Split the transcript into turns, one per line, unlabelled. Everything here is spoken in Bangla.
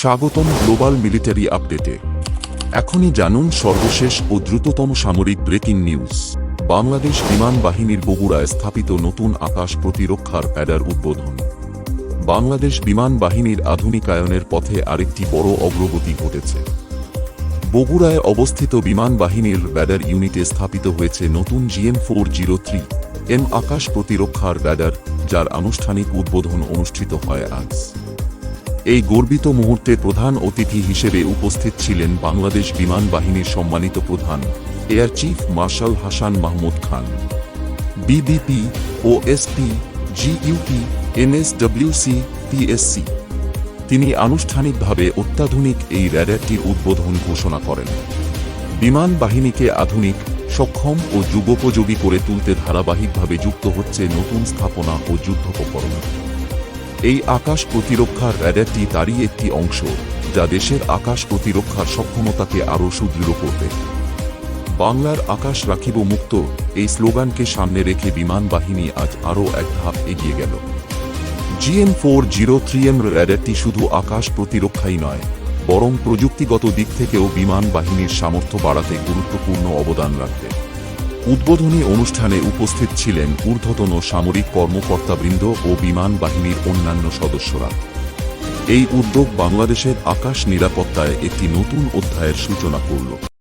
স্বাগতম গ্লোবাল মিলিটারি আপডেটে। এখনই জানুন সর্বশেষ ও দ্রুততম সামরিক ব্রেকিং নিউজ। বাংলাদেশ বিমান বাহিনীর বগুড়ায় স্থাপিত নতুন আকাশ প্রতিরক্ষার প্যাডার উদ্বোধন। বাংলাদেশ বিমান বাহিনীর আধুনিকায়নের পথে আরেকটি বড় অগ্রগতি ঘটেছে। বগুড়ায় অবস্থিত বিমান বাহিনীর ব্যাডার ইউনিটে স্থাপিত হয়েছে নতুন GM four zero three, M আকাশ প্রতিরক্ষার ব্যাডার, যার আনুষ্ঠানিক উদ্বোধন অনুষ্ঠিত হয় আজ। এই গর্বিত মুহূর্তে প্রধান অতিথি হিসেবে উপস্থিত ছিলেন বাংলাদেশ বিমান বাহিনীর সম্মানিত প্রধান, air chief marshal Hasan Mahmud Khan. BBP OSP GUP, NSWC, PSC. তিনি আনুষ্ঠানিকভাবে অত্যাধুনিক এই র্যাডারটির উদ্বোধন ঘোষণা করেন। বিমান বাহিনীকে আধুনিক, সক্ষম ও যুগোপযোগী করে তুলতে ধারাবাহিকভাবে যুক্ত হচ্ছে নতুন স্থাপনা ও যুদ্ধোপকরণ। এই আকাশ প্রতিরক্ষার র্যাডারটি তারই একটি অংশ, যা দেশের আকাশ প্রতিরক্ষার সক্ষমতাকে আরও সুদৃঢ় করবে। বাংলার আকাশ রাখিব মুক্ত, এই স্লোগানকে সামনে রেখে বিমান বাহিনী আজ আরও এক ধাপ এগিয়ে গেল। GM four zero three M র্যাডারটি শুধু আকাশ প্রতিরক্ষাই নয়, বরং প্রযুক্তিগত দিক থেকেও বিমান বাহিনীর সামর্থ্য বাড়াতে গুরুত্বপূর্ণ অবদান রাখবে। উদ্বোধনী অনুষ্ঠানে উপস্থিত ছিলেন ঊর্ধ্বতন সামরিক কর্মকর্তাবৃন্দ ও বিমান বাহিনীর অন্যান্য সদস্যরা। এই উদ্যোগ বাংলাদেশের আকাশ নিরাপত্তায় একটি নতুন অধ্যায়ের সূচনা করল।